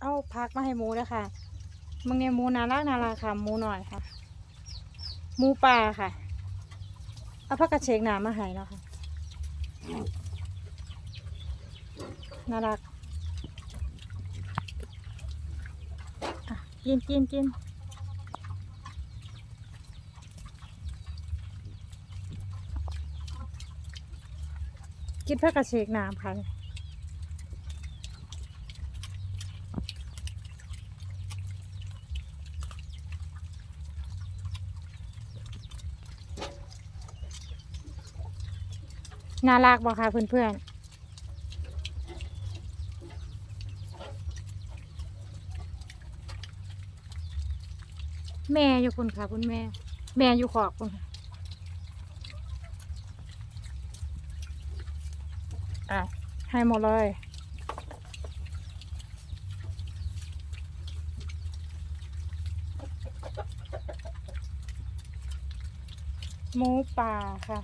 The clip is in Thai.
เอาพักมาให้หมูแล้วค่ะมึงเนี่ยหมูนารักนาราค่ะหมูหน่อยค่ะหมูป่าค่ะเอาพักกระเชกหนามาให้เนาะค่ะน่ารักกินกินกินกินพักกระเชกหนามค่ะ น่ารักบ่คะเพื่อนๆแม่อยู่คุณค่ะคุณแม่ แม่อยู่ขอบคุณค่ะอะให้หมดเลย หมูป่าค่ะ